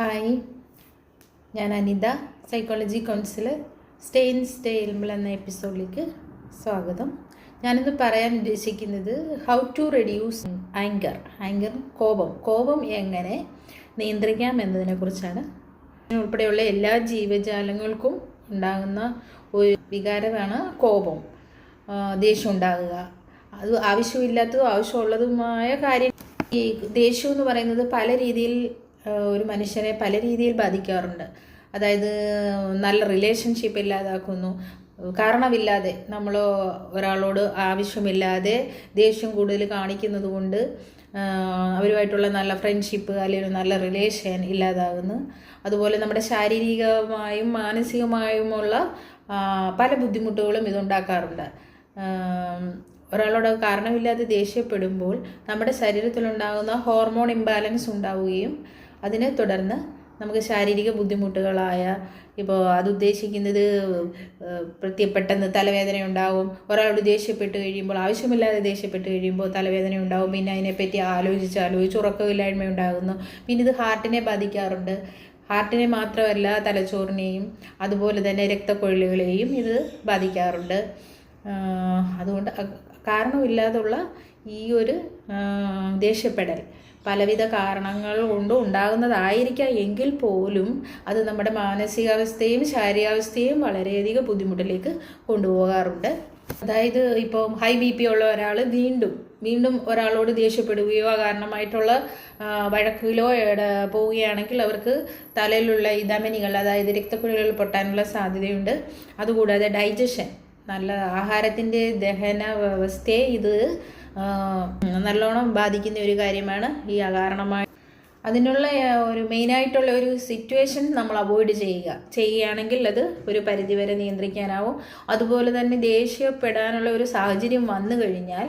Hi. ഞാൻ Anitha psychology counsellor stay in stay ഇൽമിൾ എന്ന എപ്പിസോഡിലേക്ക് സ്വാഗതം. ഞാനിന്ന് പറയാൻ ഉദ്ദേശിക്കുന്നത് how to reduce anger anger കോപം. കോപം എങ്ങനെ നിയന്ത്രിക്കാം എന്നതിനെക്കുറിച്ചാണ് ഉൾപ്പെടെയുള്ള എല്ലാ ജീവജാലങ്ങൾക്കും ഉണ്ടാകുന്ന ഒരു വികാരമാണ് കോപം. ദേഷ്യം ഉണ്ടാകുക. അത് ആവശ്യമില്ലാത്തതും ആവശ്യമുള്ളതുമായ കാര്യം ഈ ദേഷ്യം എന്ന് പറയുന്നത് പല രീതിയിൽ ഒരു മനുഷ്യനെ പല രീതിയിൽ ബാധിക്കാറുണ്ട്. അതായത് നല്ല റിലേഷൻഷിപ്പ് ഇല്ലാതാക്കുന്നു. കാരണമില്ലാതെ നമ്മൾ ഒരാളോട് ആവശ്യമില്ലാതെ ദേഷ്യം കൂടുതൽ കാണിക്കുന്നത് കൊണ്ട് അവരുമായിട്ടുള്ള നല്ല ഫ്രണ്ട്ഷിപ്പ് അല്ലെങ്കിൽ നല്ല റിലേഷൻ ഇല്ലാതാകുന്നു. അതുപോലെ നമ്മുടെ ശാരീരികമായും മാനസികമായുമുള്ള പല ബുദ്ധിമുട്ടുകളും ഇതുണ്ടാക്കാറുണ്ട്. ഒരാളോട് കാരണമില്ലാതെ ദേഷ്യപ്പെടുമ്പോൾ നമ്മുടെ ശരീരത്തിലുണ്ടാകുന്ന ഹോർമോൺ ഇംബാലൻസ് ഉണ്ടാവുകയും അതിനെ തുടർന്ന് നമുക്ക് ശാരീരിക ബുദ്ധിമുട്ടുകളായ ഇപ്പോൾ അത് ഉദ്ദേശിക്കുന്നത് ഏഹ്, പ്രത്യ പെട്ടെന്ന് തലവേദന ഉണ്ടാവും. ഒരാളോട് ദേഷ്യപ്പെട്ട് കഴിയുമ്പോൾ ആവശ്യമില്ലാതെ ദേഷ്യപ്പെട്ട് കഴിയുമ്പോൾ തലവേദന ഉണ്ടാവും. പിന്നെ അതിനെപ്പറ്റി ആലോചിച്ച് ആലോചിച്ച് ഉറക്കമില്ലായ്മ ഉണ്ടാകുന്നു. പിന്നെ ഇത് ഹാർട്ടിനെ ബാധിക്കാറുണ്ട്. ഹാർട്ടിനെ മാത്രമല്ല തലച്ചോറിനെയും അതുപോലെ തന്നെ രക്തക്കൊഴലുകളെയും ഇത് ബാധിക്കാറുണ്ട്. അതുകൊണ്ട് കാരണമില്ലാതുള്ള ഈ ഒരു ദേഷ്യപ്പെടൽ. പലവിധ കാരണങ്ങൾ കൊണ്ട് ഉണ്ടാകുന്നതായിരിക്കാം. എങ്കിൽ പോലും അത് നമ്മുടെ മാനസികാവസ്ഥയും ശാരീരികാവസ്ഥയും വളരെയധികം ബുദ്ധിമുട്ടിലേക്ക് കൊണ്ടുപോകാറുണ്ട്. അതായത് ഇപ്പോൾ ഹൈ ബി പി ഉള്ള ഒരാൾ വീണ്ടും വീണ്ടും ഒരാളോട് ദേഷ്യപ്പെടുകയോ കാരണമായിട്ടുള്ള വഴക്കിലോ പോവുകയാണെങ്കിൽ അവർക്ക് തലയിലുള്ള ഈ ധമനികൾ അതായത് രക്തക്കുഴലുകൾ പൊട്ടാനുള്ള സാധ്യതയുണ്ട്. അതുകൂടാതെ ഡൈജഷൻ നല്ല ആഹാരത്തിന്റെ ദഹന വ്യവസ്ഥയെ ഇത് നല്ലോണം ബാധിക്കുന്ന ഒരു കാര്യമാണ് ഈ അകാരണമായ അതിനുള്ള ഒരു മെയിനായിട്ടുള്ള ഒരു സിറ്റുവേഷൻ നമ്മൾ അവോയ്ഡ് ചെയ്യുക. ചെയ്യുകയാണെങ്കിൽ അത് ഒരു പരിധിവരെ നിയന്ത്രിക്കാനാവും. അതുപോലെ തന്നെ ദേഷ്യപ്പെടാനുള്ള ഒരു സാഹചര്യം വന്നു കഴിഞ്ഞാൽ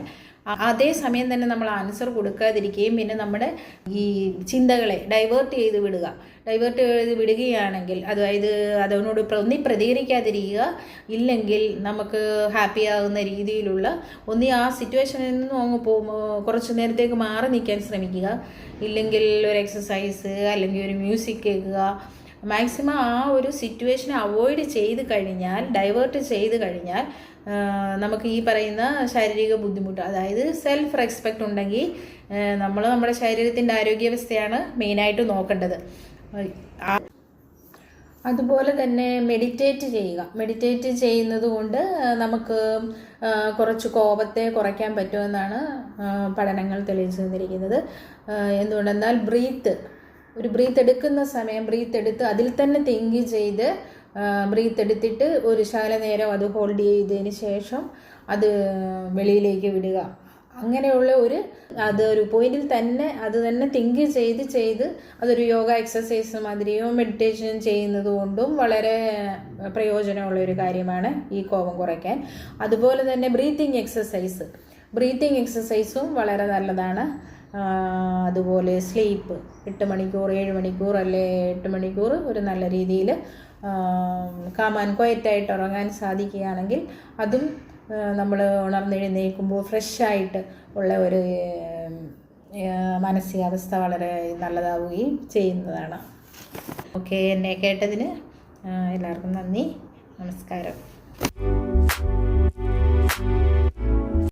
അ- അതേ സമയം തന്നെ നമ്മൾ ആൻസർ കൊടുക്കാതിരിക്കുകയും പിന്നെ നമ്മുടെ ഈ ചിന്തകളെ ഡൈവേർട്ട് ചെയ്ത് വിടുക. ഡൈവേർട്ട് ചെയ്ത് വിടുകയാണെങ്കിൽ അതായത് അതിനോട് ഒന്നി പ്രതികരിക്കാതിരിക്കുക. ഇല്ലെങ്കിൽ നമുക്ക് ഹാപ്പി ആകുന്ന രീതിയിലുള്ള ഒന്നി ആ സിറ്റുവേഷനിൽ നിന്നും അങ്ങ് പോകുമ്പോൾ കുറച്ച് നേരത്തേക്ക് മാറി നിൽക്കാൻ ശ്രമിക്കുക. ഇല്ലെങ്കിൽ ഒരു എക്സസൈസ് അല്ലെങ്കിൽ ഒരു മ്യൂസിക് കേൾക്കുക. മാക്സിമം ആ ഒരു സിറ്റുവേഷനെ അവോയ്ഡ് ചെയ്ത് കഴിഞ്ഞാൽ ഡൈവേർട്ട് ചെയ്ത് കഴിഞ്ഞാൽ നമുക്ക് ഈ പറയുന്ന ശാരീരിക ബുദ്ധിമുട്ട് അതായത് സെൽഫ് റെസ്പെക്റ്റ് ഉണ്ടെങ്കിൽ നമ്മൾ നമ്മുടെ ശരീരത്തിന്റെ ആരോഗ്യാവസ്ഥയാണ് മെയിനായിട്ട് നോക്കേണ്ടത്. അതുപോലെ തന്നെ മെഡിറ്റേറ്റ് ചെയ്യുക. മെഡിറ്റേറ്റ് ചെയ്യുന്നത് കൊണ്ട് നമുക്ക് കുറച്ച് കോപത്തെ കുറയ്ക്കാൻ പറ്റുമെന്നാണ് പഠനങ്ങൾ തെളിയിച്ചു തന്നിരിക്കുന്നത്. എന്തുകൊണ്ടെന്നാൽ ബ്രീത്ത് ഒരു ബ്രീത്ത് എടുക്കുന്ന സമയം ബ്രീത്ത് എടുത്ത് അതിൽ തന്നെ തിങ്ക് ചെയ്ത് ബ്രീത്ത് എടുത്തിട്ട് ഒരു ശകല നേരം അത് ഹോൾഡ് ചെയ്തതിന് ശേഷം അത് വെളിയിലേക്ക് വിടുക. അങ്ങനെയുള്ള ഒരു അത് ഒരു പോയിന്റിൽ തന്നെ അത് തന്നെ തിങ്ക് ചെയ്ത് ചെയ്ത് അതൊരു യോഗ എക്സസൈസ് മാതിരിയോ മെഡിറ്റേഷൻ ചെയ്യുന്നത് കൊണ്ടും വളരെ പ്രയോജനമുള്ള ഒരു കാര്യമാണ് ഈ കോപം കുറയ്ക്കാൻ. അതുപോലെ തന്നെ ബ്രീത്തിങ് എക്സസൈസ് ബ്രീത്തിങ് എക്സസൈസും വളരെ നല്ലതാണ്. അതുപോലെ സ്ലീപ്പ്. എട്ട് മണിക്കൂർ ഏഴ് മണിക്കൂർ അല്ലെ? എട്ട് മണിക്കൂർ ഒരു നല്ല രീതിയിൽ കാമാൻ ക്വയറ്റായിട്ട് ഉറങ്ങാൻ സാധിക്കുകയാണെങ്കിൽ അതും നമ്മൾ ഉണർന്നെഴുന്നേൽക്കുമ്പോൾ ഫ്രഷായിട്ട് ഉള്ള ഒരു മാനസികാവസ്ഥ വളരെ നല്ലതാവുകയും ചെയ്യുന്നതാണ്. ഓക്കെ എന്നെ കേട്ടതിന് എല്ലാവർക്കും നന്ദി. നമസ്കാരം.